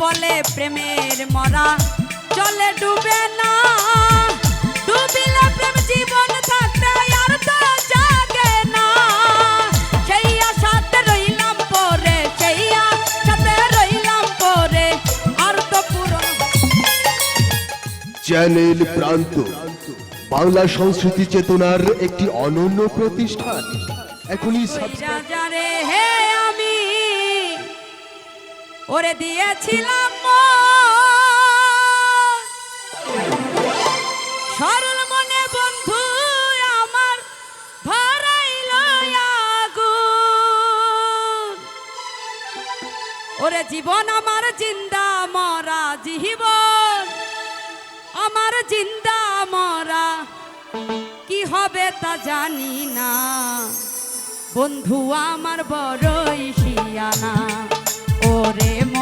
বলে প্রেমের মরা। চলে ডুবে না ডুবিলে প্রেম জীবন থাকতে আর তো জাগে না। সেই আশাতে রইলাম পরে সেই আশাতে রইলাম পরে আর তো পূরণ চ্যানেল প্রান্ত বাংলা সংস্কৃতি চেতনার একটি অনন্য প্রতিষ্ঠান। এখনই সাবস্ক্রাইব হে ওরে দিয়েছিলাম সরল মনে বন্ধু আমার ধরাইল ওরে জীবন আমার জিন্দা মরা জীবন। আমার জিন্দা মরা কি হবে তা জানি না। বন্ধু আমার বড়ই শিয়ানা। ওরে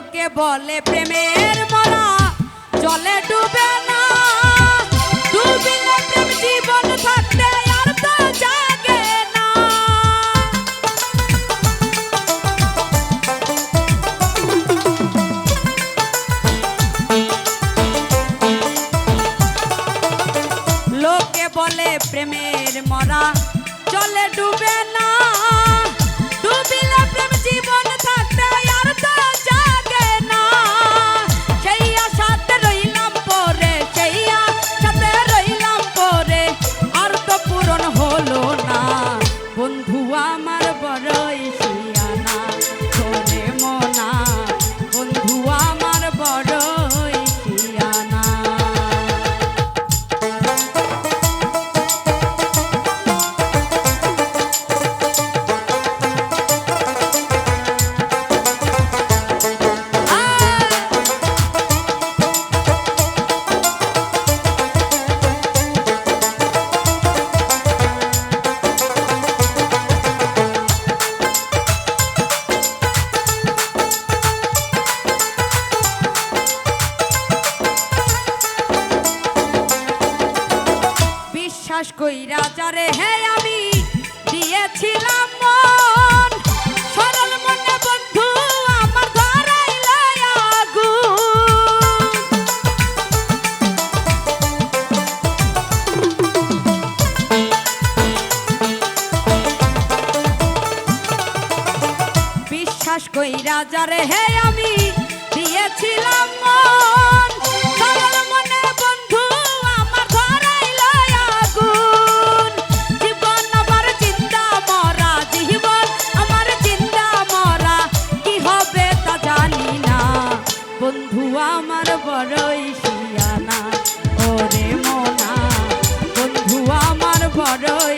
লোকে বলে প্রেমের মরা জলে ডুবে কই হে আমি দিয়েছিলাম মন সরল মনে বন্ধু, আমার বিশ্বাস কই রাজারে হে আমি দিয়েছিলাম মন শিয়ানা